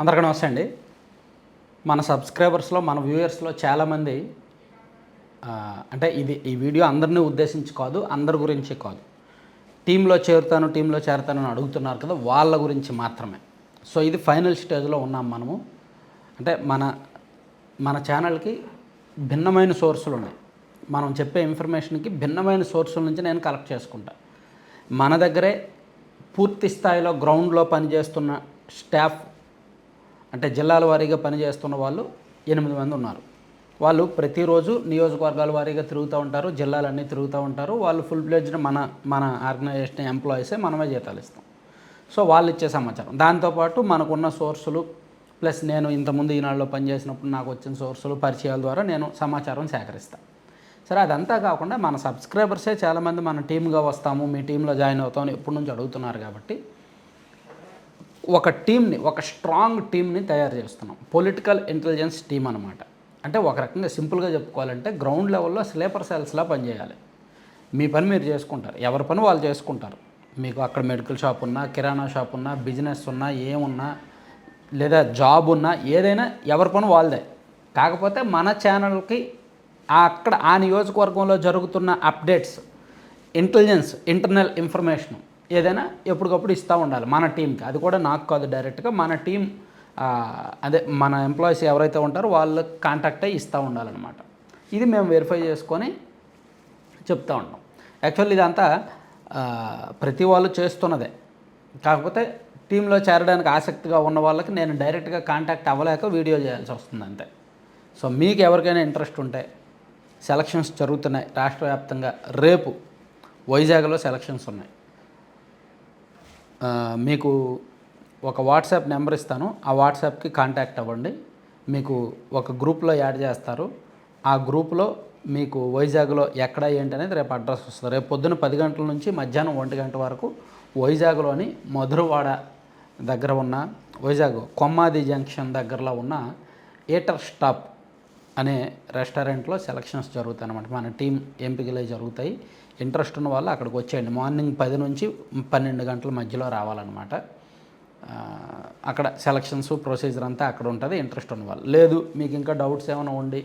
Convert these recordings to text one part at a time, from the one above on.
అందరికీ నమస్తే అండి. మన సబ్స్క్రైబర్స్లో మన వ్యూయర్స్లో చాలామంది అంటే ఇది ఈ వీడియో అందరినీ ఉద్దేశించి కాదు అందరి గురించి కాదు. టీంలో చేరుతాను టీంలో చేరుతాను అని అడుగుతున్నారు కదా వాళ్ళ గురించి మాత్రమే. సో ఇది ఫైనల్ స్టేజ్లో ఉన్నాం మనము. అంటే మన మన ఛానల్కి భిన్నమైన సోర్సులు ఉన్నాయి. మనం చెప్పే ఇన్ఫర్మేషన్కి భిన్నమైన సోర్సుల నుంచి నేను కలెక్ట్ చేసుకుంటా. మన దగ్గరే పూర్తి స్థాయిలో గ్రౌండ్లో పనిచేస్తున్న స్టాఫ్ అంటే జిల్లాల వారీగా పనిచేస్తున్న వాళ్ళు ఎనిమిది మంది ఉన్నారు. వాళ్ళు ప్రతిరోజు నియోజకవర్గాల వారీగా తిరుగుతూ ఉంటారు జిల్లాలన్నీ తిరుగుతూ ఉంటారు. వాళ్ళు ఫుల్ ప్లేజ్డ్ మన మన ఆర్గనైజేషన్ ఎంప్లాయీసే మనమే జీతాలు ఇస్తాం. సో వాళ్ళు ఇచ్చే సమాచారం. దాంతోపాటు మనకున్న సోర్సులు ప్లస్ నేను ఇంతకుముందు ఈనాడులో పనిచేసినప్పుడు నాకు వచ్చిన సోర్సులు పరిచయాల ద్వారా నేను సమాచారం సేకరిస్తాను సరే అదంతా కాకుండా మన సబ్స్క్రైబర్సే చాలామంది మన టీమ్గా వస్తాము మీ టీంలో జాయిన్ అవుతామని ఎప్పటి నుంచి అడుగుతున్నారు కాబట్టి ఒక టీంని ఒక స్ట్రాంగ్ టీంని తయారు చేస్తున్నాం. పొలిటికల్ ఇంటెలిజెన్స్ టీం అనమాట అంటే ఒక రకంగా సింపుల్గా చెప్పుకోవాలంటే గ్రౌండ్ లెవెల్లో స్లీపర్ సెల్స్లా పనిచేయాలి. మీ పని మీరు చేసుకుంటారు. ఎవరి పని వాళ్ళు చేసుకుంటారు. మీకు అక్కడ మెడికల్ షాప్ ఉన్నా కిరాణా షాప్ ఉన్నా బిజినెస్ ఉన్నా ఏమున్నా లేదా జాబ్ ఉన్నా ఏదైనా ఎవరి పని వాళ్ళదే. కాకపోతే మన ఛానల్కి అక్కడ ఆ నియోజకవర్గంలో జరుగుతున్న అప్డేట్స్ ఇంటెలిజెన్స్ ఇంటర్నల్ ఇన్ఫర్మేషన్ ఏదైనా ఎప్పటికప్పుడు ఇస్తూ ఉండాలి. మన టీంకి అది కూడా నాకు కాదు డైరెక్ట్గా. మన టీం అదే మన ఎంప్లాయీస్ ఎవరైతే ఉంటారో వాళ్ళకి కాంటాక్ట్ అయ్యి ఇస్తూ ఉండాలన్నమాట. ఇది మేము వెరిఫై చేసుకొని చెప్తూ ఉంటాం యాక్చువల్లీ ఇదంతా ప్రతి వాళ్ళు చేస్తున్నదే. కాకపోతే టీంలో చేరడానికి ఆసక్తిగా ఉన్న వాళ్ళకి నేను డైరెక్ట్గా కాంటాక్ట్ అవ్వలేక వీడియో చేయాల్సి వస్తుంది అంతే. సో మీకు ఎవరికైనా ఇంట్రెస్ట్ ఉంటే సెలక్షన్స్ జరుగుతున్నాయి. రాష్ట్ర వ్యాప్తంగా రేపు వైజాగ్లో సెలక్షన్స్ ఉన్నాయి. మీకు ఒక వాట్సాప్ నెంబర్ ఇస్తాను. ఆ వాట్సాప్కి కాంటాక్ట్ అవ్వండి. మీకు ఒక గ్రూప్లో యాడ్ చేస్తారు. ఆ గ్రూప్లో మీకు వైజాగ్లో ఎక్కడ ఏంటి అనేది రేపు అడ్రస్ వస్తుంది. రేపు పొద్దున్న పది గంటల నుంచి మధ్యాహ్నం ఒంటి గంట వరకు వైజాగ్లోని మధురవాడ దగ్గర ఉన్న వైజాగ్ కొమ్మాది జంక్షన్ దగ్గరలో ఉన్న ఏటర్ స్టాప్ అనే రెస్టారెంట్లో సెలక్షన్స్ జరుగుతాయి అనమాట మన టీం ఎంపికలే జరుగుతాయి. ఇంట్రెస్ట్ ఉన్న వాళ్ళు అక్కడికి వచ్చేయండి. మార్నింగ్ పది నుంచి పన్నెండు గంటల మధ్యలో రావాలన్నమాట. అక్కడ సెలక్షన్స్ ప్రొసీజర్ అంతా అక్కడ ఉంటుంది ఇంట్రెస్ట్ ఉన్న వాళ్ళు. లేదు మీకు ఇంకా డౌట్స్ ఏమైనా ఉండి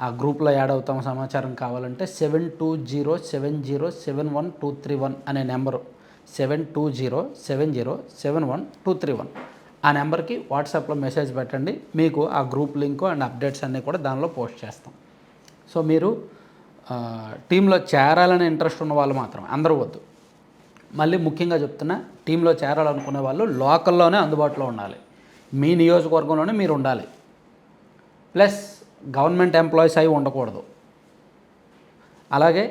ఆ గ్రూప్లో యాడ్ అవుతాం సమాచారం కావాలంటే seven two zero seven zero seven one two three one అనే number. Seven two zero seven zero seven one two three one. ఆ నెంబర్కి వాట్సాప్లో మెసేజ్ పెట్టండి. మీకు ఆ గ్రూప్ లింక్ అండ్ అప్డేట్స్ అన్నీ కూడా దానిలో పోస్ట్ చేస్తాం. సో మీరు టీంలో చేరాలని ఇంట్రెస్ట్ ఉన్న వాళ్ళు మాత్రం అందరూ వద్దు. మళ్ళీ ముఖ్యంగా చెప్తున్నా టీంలో చేరాలనుకునే వాళ్ళు లోకల్లోనే అందుబాటులో ఉండాలి. మీ నియోజకవర్గంలోనే మీరు ఉండాలి. ప్లస్ గవర్నమెంట్ ఎంప్లాయీస్ అయి ఉండకూడదు. అలాగే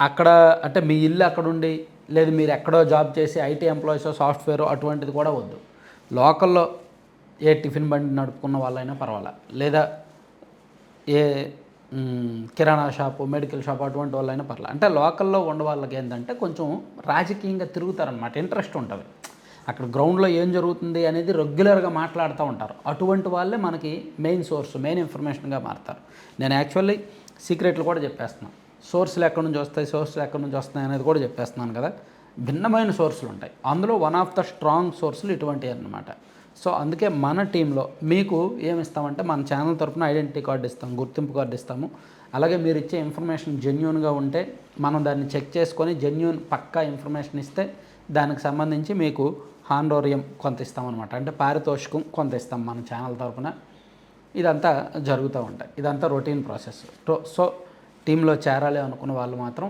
అక్కడ అంటే మీ ఇల్లు అక్కడుండి లేదు మీరు ఎక్కడో జాబ్ చేసి ఐటీ ఎంప్లాయీస్ సాఫ్ట్వేర్ అటువంటిది కూడా వద్దు. లోకల్లో ఏ టిఫిన్ బండి నడుపుకున్న వాళ్ళైనా పర్వాలా? లేదా ఏ కిరాణా షాపు మెడికల్ షాప్ అటువంటి వాళ్ళైనా పర్లేదు అంటే లోకల్లో ఉండే వాళ్ళకి ఏంటంటే కొంచెం రాజకీయంగా తిరుగుతారనమాట ఇంట్రెస్ట్ ఉంటుంది. అక్కడ గ్రౌండ్లో ఏం జరుగుతుంది అనేది రెగ్యులర్గా మాట్లాడుతూ ఉంటారు. అటువంటి వాళ్ళే మనకి మెయిన్ సోర్స్ మెయిన్ ఇన్ఫర్మేషన్గా మారుతారు. నేను యాక్చువల్లీ సీక్రెట్లు కూడా చెప్పేస్తున్నాను సోర్సులు ఎక్కడి నుంచి వస్తాయి సోర్సులు ఎక్కడి నుంచి వస్తాయి అనేది కూడా చెప్పేస్తున్నాను కదా. భిన్నమైన సోర్సులు ఉంటాయి. అందులో వన్ ఆఫ్ ద స్ట్రాంగ్ సోర్సులు ఇటువంటివి అన్నమాట. సో అందుకే మన టీంలో మీకు ఏమిస్తామంటే మన ఛానల్ తరపున ఐడెంటిటీ కార్డు ఇస్తాం గుర్తింపు కార్డు ఇస్తాము. అలాగే మీరు ఇచ్చే ఇన్ఫర్మేషన్ జెన్యున్గా ఉంటే మనం దాన్ని చెక్ చేసుకొని జెన్యున్ పక్కా ఇన్ఫర్మేషన్ ఇస్తే దానికి సంబంధించి మీకు హాండోరియం కొంత ఇస్తామన్నమాట అంటే పారితోషికం కొంత ఇస్తాం మన ఛానల్ తరఫున ఇదంతా జరుగుతూ ఉంటాయి. ఇదంతా రొటీన్ ప్రాసెస్. సో టీంలో చేరాలి అనుకున్న వాళ్ళు మాత్రం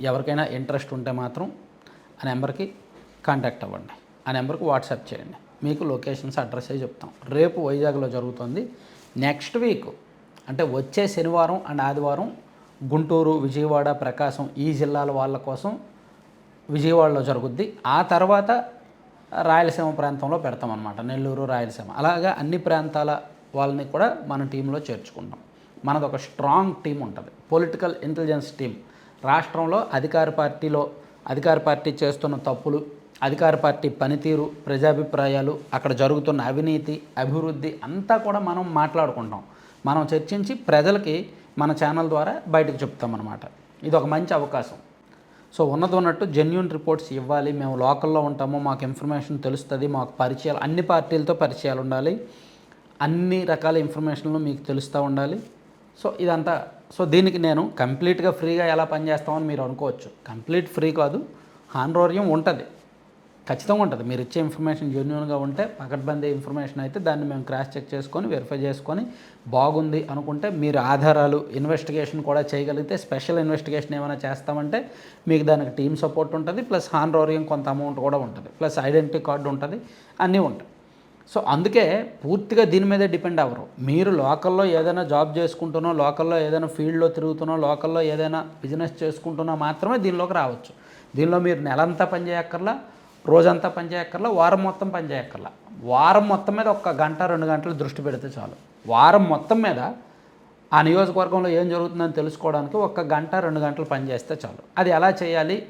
ఎవరికైనా ఇంట్రెస్ట్ ఉంటే మాత్రం ఆ నెంబర్కి కాంటాక్ట్ అవ్వండి. ఆ నెంబర్కి వాట్సాప్ చేయండి. మీకు లొకేషన్స్ అడ్రస్ అయి చెప్తాం. రేపు వైజాగ్లో జరుగుతుంది. నెక్స్ట్ వీక్ అంటే వచ్చే శనివారం అండ్ ఆదివారం గుంటూరు విజయవాడ ప్రకాశం ఈ జిల్లాల వాళ్ళ కోసం విజయవాడలో జరుగుద్ది. ఆ తర్వాత రాయలసీమ ప్రాంతంలో పెడతామన్నమాట. నెల్లూరు రాయలసీమ. అలాగా అన్ని ప్రాంతాల వాళ్ళని కూడా మన టీంలో చేర్చుకుంటాం. మనది ఒక స్ట్రాంగ్ టీం ఉంటుంది. Political intelligence team. రాష్ట్రంలో అధికార పార్టీలో అధికార పార్టీ చేస్తున్న తప్పులు అధికార పార్టీ పనితీరు ప్రజాభిప్రాయాలు అక్కడ జరుగుతున్న అవినీతి అభివృద్ధి అంతా కూడా మనం మాట్లాడుకుంటాం. మనం చర్చించి ప్రజలకి మన ఛానల్ ద్వారా బయటకు చెప్తామన్నమాట ఇది ఒక మంచి అవకాశం. సో ఉన్నది ఉన్నట్టు జెన్యున్ రిపోర్ట్స్ ఇవ్వాలి. మేము లోకల్లో ఉంటాము. మాకు ఇన్ఫర్మేషన్ తెలుస్తుంది. మాకు పరిచయాలు అన్ని పార్టీలతో పరిచయాలు ఉండాలి. అన్ని రకాల ఇన్ఫర్మేషన్లు మీకు తెలుస్తూ ఉండాలి. సో ఇదంతా సో దీనికి నేను కంప్లీట్గా ఫ్రీగా ఎలా పనిచేస్తామని మీరు అనుకోవచ్చు. కంప్లీట్ ఫ్రీ కాదు హానరోర్యం ఉంటుంది. ఖచ్చితంగా ఉంటుంది. మీరు ఇచ్చే ఇన్ఫర్మేషన్ జెన్యున్గా ఉంటే పకడ్బందీ ఇన్ఫర్మేషన్ అయితే దాన్ని మేము క్రాస్ చెక్ చేసుకొని వెరిఫై చేసుకొని బాగుంది అనుకుంటే మీరు ఆధారాలు ఇన్వెస్టిగేషన్ కూడా చేయగలిగితే స్పెషల్ ఇన్వెస్టిగేషన్ ఏమైనా చేస్తామంటే మీకు దానికి టీమ్ సపోర్ట్ ఉంటుంది ప్లస్ హానరోరియం కొంత అమౌంట్ కూడా ఉంటుంది. ప్లస్ ఐడెంటిటీ కార్డు ఉంటుంది అన్నీ ఉంటాయి. సో అందుకే పూర్తిగా దీని మీద డిపెండ్ అవ్వరు. మీరు లోకల్లో ఏదైనా జాబ్ చేసుకుంటున్నో లోకల్లో ఏదైనా ఫీల్డ్లో తిరుగుతున్నా లోకల్లో ఏదైనా బిజినెస్ చేసుకుంటున్నా మాత్రమే దీనిలోకి రావచ్చు. దీనిలో మీరు నెలంతా పని చేయక్కర్లా రోజంతా పనిచేయక్కర్లా వారం మొత్తం పనిచేయక్కర్లా వారం మొత్తం మీద ఒక గంట రెండు గంటలు దృష్టి పెడితే చాలు. వారం మొత్తం మీద ఆ నియోజకవర్గంలో ఏం జరుగుతుందని తెలుసుకోవడానికి ఒక గంట రెండు గంటలు పనిచేస్తే చాలు. అది ఎలా చేయాలి?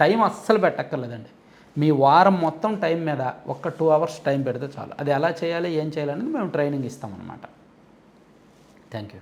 టైం అస్సలు పెట్టక్కర్లేదండి. మీ వారం మొత్తం టైం మీద ఒక్క టూ అవర్స్ టైం పెడితే చాలు. అది ఎలా చేయాలి ఏం చేయాలనేది మేము ట్రైనింగ్ ఇస్తామన్నమాట. Thank you.